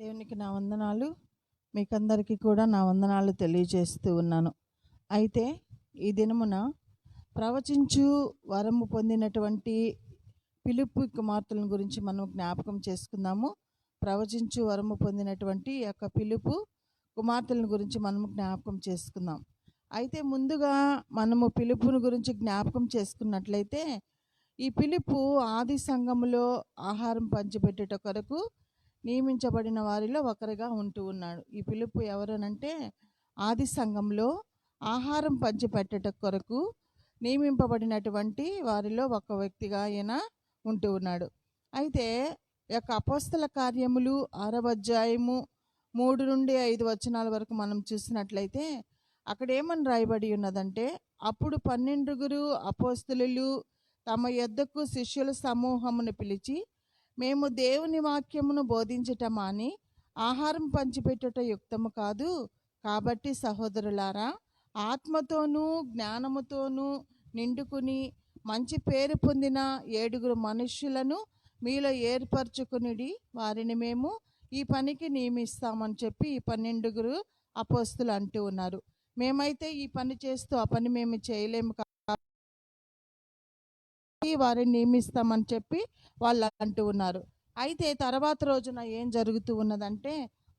దేవునికి నా వందనాలు. మీకందరికీ కూడా నా వందనాలు తెలియజేస్తూ ఉన్నాను. అయితే ఈ దినమున ప్రవచించు వరము పొందినటువంటి పిలుపు కుమార్తెల గురించి మనం జ్ఞాపకం చేసుకుందాము. ప్రవచించు వరము పొందినటువంటి ఈ యొక్క పిలుపు కుమార్తెల గురించి మనము జ్ఞాపకం చేసుకుందాం. అయితే ముందుగా మనము పిలుపుని గురించి జ్ఞాపకం చేసుకున్నట్లయితే ఈ పిలుపు ఆది సంఘములో ఆహారం పంచిపెట్టేట కొరకు నియమించబడిన వారిలో ఒకరిగా ఉంటూ ఉన్నాడు. ఈ పిలుపు ఎవరనంటే ఆది సంఘంలో ఆహారం పంచిపెట్టట కొరకు నియమింపబడినటువంటి వారిలో ఒక వ్యక్తిగా ఆయన ఉంటూ ఉన్నాడు. అయితే యొక్క అపోస్తల కార్యములు ఆరవ అధ్యాయము మూడు నుండి ఐదు వచనాల వరకు మనం చూసినట్లయితే అక్కడ ఏమని రాయబడి ఉన్నదంటే అప్పుడు పన్నెండుగురు అపోస్తులు తమ యొద్దకు శిష్యుల సమూహమును పిలిచి మేము దేవుని వాక్యమును బోధించటం మాని ఆహారం పంచిపెట్టుట యుక్తము కాదు. కాబట్టి సహోదరులారా ఆత్మతోనూ జ్ఞానముతోనూ నిండుకుని మంచి పేరు పొందిన ఏడుగురు మనుష్యులను మీలో ఏర్పరచుకునిడి వారిని మేము ఈ పనికి నియమిస్తామని చెప్పి ఈ పన్నెండుగురు అపోస్తులు అంటూ ఉన్నారు. మేమైతే ఈ పని చేస్తూ ఆ పని మేము చేయలేము వారిని నియమిస్తామని చెప్పి వాళ్ళు అంటూ ఉన్నారు. అయితే తర్వాత రోజున ఏం జరుగుతూ ఉన్నదంటే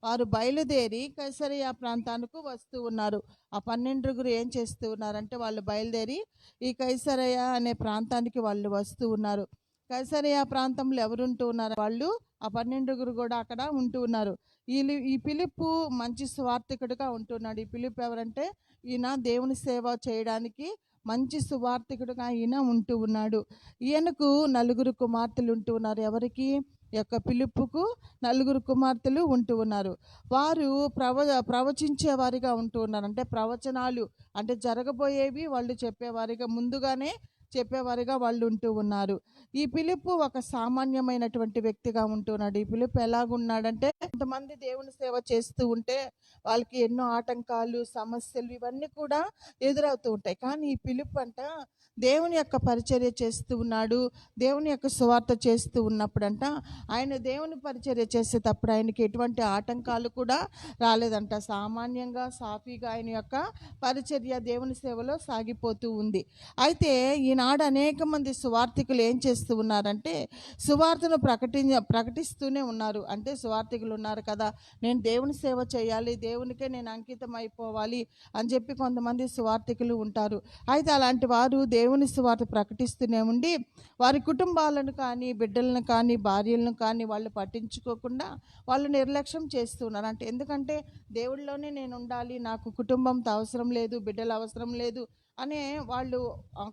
వారు బయలుదేరి కైసరియా ప్రాంతానికి వస్తూ ఉన్నారు. ఆ పన్నెండుగురు ఏం చేస్తూ ఉన్నారంటే వాళ్ళు బయలుదేరి ఈ కైసరయ అనే ప్రాంతానికి వాళ్ళు వస్తూ ఉన్నారు. కైసరయ ప్రాంతంలో ఎవరుంటూ ఉన్నారు వాళ్ళు ఆ పన్నెండుగురు కూడా అక్కడ ఉంటూ ఉన్నారు. ఈ ఈ పిలుపు మంచి స్వార్థకుడుగా ఉంటున్నాడు. ఈ పిలుపు ఎవరంటే ఈయన దేవుని సేవ చేయడానికి మంచి సువార్థికుడుగా ఈయన ఉంటూ ఉన్నాడు. ఈయనకు నలుగురు కుమార్తెలు ఉంటూ ఉన్నారు. ఎవరికి? యొక్క పిలుపుకు నలుగురు కుమార్తెలు ఉంటూ ఉన్నారు. వారు ప్రవ ప్రవచించేవారిగా ఉంటూ ఉన్నారు. అంటే ప్రవచనాలు అంటే జరగబోయేవి వాళ్ళు చెప్పేవారిగా ముందుగానే చెప్పేవారిగా వాళ్ళు ఉంటూ ఉన్నారు. ఈ పిలుపు ఒక సామాన్యమైనటువంటి వ్యక్తిగా ఉంటున్నాడు ఈ పిలుపు ఎలాగున్నాడంటే కొంతమంది దేవుని సేవ చేస్తూ ఉంటే వాళ్ళకి ఎన్నో ఆటంకాలు సమస్యలు ఇవన్నీ కూడా ఎదురవుతూ ఉంటాయి. కానీ ఈ పిలుపు అంట దేవుని యొక్క పరిచర్య చేస్తూ ఉన్నాడు దేవుని యొక్క సువార్త చేస్తూ ఉన్నప్పుడంట ఆయన దేవుని పరిచర్య చేసేటప్పుడు ఆయనకి ఎటువంటి ఆటంకాలు కూడా రాలేదంట. సామాన్యంగా సాఫీగా ఆయన యొక్క పరిచర్య దేవుని సేవలో సాగిపోతూ ఉంది. అయితే ఈనాడు అనేక మంది సువార్థికులు ఏం చేస్తూ ఉన్నారంటే సువార్తను ప్రకటి ప్రకటిస్తూనే ఉన్నారు. అంటే సువార్థికులు ఉన్నారు కదా. నేను దేవుని సేవ చేయాలి దేవునికే నేను అంకితం అయిపోవాలి అని చెప్పి కొంతమంది సువార్థికులు ఉంటారు. అయితే అలాంటి వారు దేవుని సువార్త ప్రకటిస్తూనే ఉండి వారి కుటుంబాలను కానీ బిడ్డలను కానీ భార్యలను కానీ వాళ్ళు పట్టించుకోకుండా వాళ్ళు నిర్లక్ష్యం చేస్తున్నారు. అంటే ఎందుకంటే దేవుళ్ళలోనే నేను ఉండాలి నాకు కుటుంబంతో అవసరం లేదు బిడ్డలు అవసరం లేదు అనే వాళ్ళు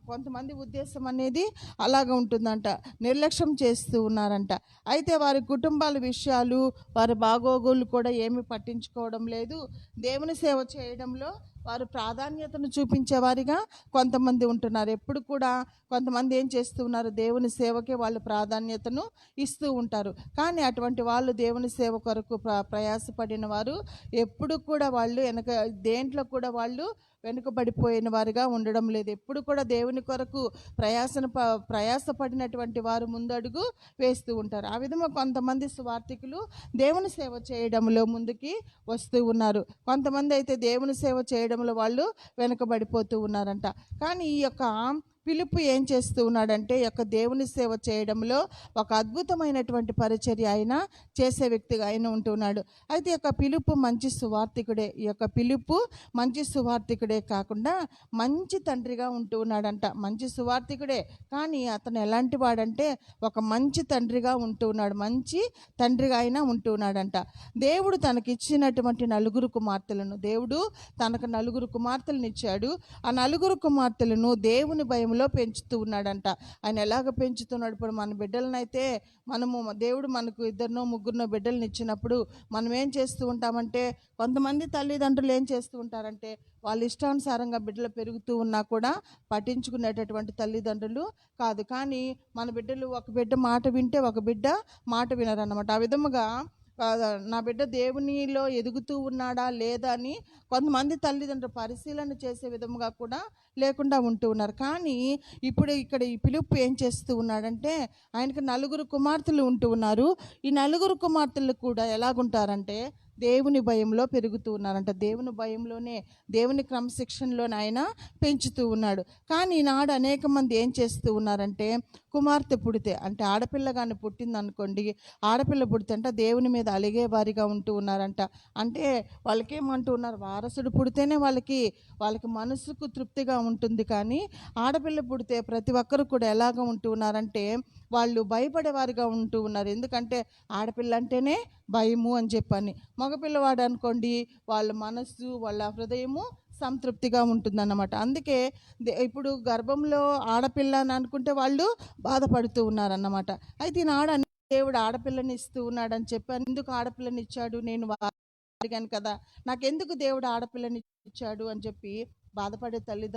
కొంతమంది ఉద్దేశం అనేది అలాగ ఉంటుందంట. నిర్లక్ష్యం చేస్తూ ఉన్నారంట. అయితే వారి కుటుంబాల విషయాలు వారి బాగోగులు కూడా ఏమి పట్టించుకోవడం లేదు. దేవుని సేవ చేయడంలో వారు ప్రాధాన్యతను చూపించేవారిగా కొంతమంది ఉంటున్నారు. ఎప్పుడు కూడా కొంతమంది ఏం చేస్తూ ఉన్నారు? దేవుని సేవకే వాళ్ళు ప్రాధాన్యతను ఇస్తూ ఉంటారు. కానీ అటువంటి వాళ్ళు దేవుని సేవ కొరకు ప్ర ప్రయాసపడిన వారు ఎప్పుడు కూడా వాళ్ళు వెనక దేంట్లో కూడా వాళ్ళు వెనుకబడిపోయిన వారుగా ఉండడం లేదు. ఎప్పుడు కూడా దేవుని కొరకు ప్రయాసన ప ప్రయాసపడినటువంటి వారు ముందడుగు వేస్తూ ఉంటారు. ఆ విధంగా కొంతమంది స్వార్థికులు దేవుని సేవ చేయడంలో ముందుకి వస్తూ ఉన్నారు. కొంతమంది అయితే దేవుని సేవ చేయడంలో వాళ్ళు వెనుకబడిపోతూ ఉన్నారంట. కానీ ఈ యొక్క పిలుపు ఏం చేస్తూ ఉన్నాడంటే యొక్క దేవుని సేవ చేయడంలో ఒక అద్భుతమైనటువంటి పరిచర్య ఆయన చేసే వ్యక్తిగా ఆయన ఉంటున్నాడు అయితే యొక్క పిలుపు మంచి సువార్థికుడే. ఈ యొక్క పిలుపు మంచి సువార్థికుడే కాకుండా మంచి తండ్రిగా ఉంటూ ఉన్నాడంట. మంచి సువార్థికుడే. కానీ అతను ఎలాంటి వాడంటే ఒక మంచి తండ్రిగా ఉంటూ ఉన్నాడు. మంచి తండ్రిగా అయినా ఉంటూ ఉన్నాడంట. దేవుడు తనకిచ్చినటువంటి నలుగురు కుమార్తెలను దేవుడు తనకు నలుగురు కుమార్తెలను ఇచ్చాడు. ఆ నలుగురు కుమార్తెలను దేవుని భయంలో పెంచుతూ ఉన్నాడంట. ఆయన ఎలాగ పెంచుతున్నాడు? ఇప్పుడు మన బిడ్డలనైతే మనము దేవుడు మనకు ఇద్దరినో ముగ్గురునో బిడ్డలను ఇచ్చినప్పుడు మనం ఏం చేస్తూ ఉంటామంటే కొంతమంది తల్లిదండ్రులు ఏం చేస్తూ ఉంటారంటే వాళ్ళ ఇష్టానుసారంగా బిడ్డలు పెరుగుతూ ఉన్నా కూడా పట్టించుకునేటటువంటి తల్లిదండ్రులు కాదు. కానీ మన బిడ్డలు ఒక బిడ్డ మాట వింటే ఒక బిడ్డ మాట వినరన్నమాట. ఆ విధముగా నా బిడ్డ దేవునిలో ఎదుగుతూ ఉన్నాడా లేదా అని కొంతమంది తల్లిదండ్రులు పరిశీలన చేసే విధముగా కూడా లేకుండా ఉంటూ ఉన్నారు. కానీ ఇప్పుడు ఇక్కడ ఈ పిలుపు ఏం చేస్తూ ఉన్నాడంటే ఆయనకు నలుగురు కుమార్తెలు ఉంటూ ఉన్నారు. ఈ నలుగురు కుమార్తెలు కూడా ఎలాగుంటారంటే దేవుని భయంలో పెరుగుతూ ఉన్నారంట దేవుని భయంలోనే దేవుని క్రమశిక్షణలోనే ఆయన పెంచుతూ ఉన్నాడు. కానీ ఈనాడు అనేక మంది ఏం చేస్తూ ఉన్నారంటే కుమార్తె పుడితే అంటే ఆడపిల్ల కానీ పుట్టిందనుకోండి ఆడపిల్ల పుడితే అంట దేవుని మీద అలిగే వారిగా ఉంటూ ఉన్నారంట. అంటే వాళ్ళకేమంటూ ఉన్నారు వారసుడు పుడితేనే వాళ్ళకి వాళ్ళకి మనసుకు తృప్తిగా ఉంటుంది. కానీ ఆడపిల్ల పుడితే ప్రతి ఒక్కరు కూడా ఎలాగ ఉంటూ ఉన్నారంటే వాళ్ళు భయపడేవారిగా ఉంటూ ఉన్నారు. ఎందుకంటే ఆడపిల్ల అంటేనే భయము అని చెప్పని. మగపిల్లవాడు అనుకోండి వాళ్ళ మనస్సు వాళ్ళ హృదయము సంతృప్తిగా ఉంటుందన్నమాట. అందుకే దే- ఇప్పుడు గర్భంలో ఆడపిల్ల అని అనుకుంటే వాళ్ళు బాధపడుతూ ఉన్నారన్నమాట. అయితే ఈనాడు దేవుడు ఆడపిల్లని ఇస్తూ ఉన్నాడని చెప్పి ఎందుకు ఆడపిల్లని ఇచ్చాడు? నేను అడిగాను కదా. నాకెందుకు దేవుడు ఆడపిల్లని ఇచ్చాడు? అని చెప్పి బాధపడే తల్లిదండ్రులు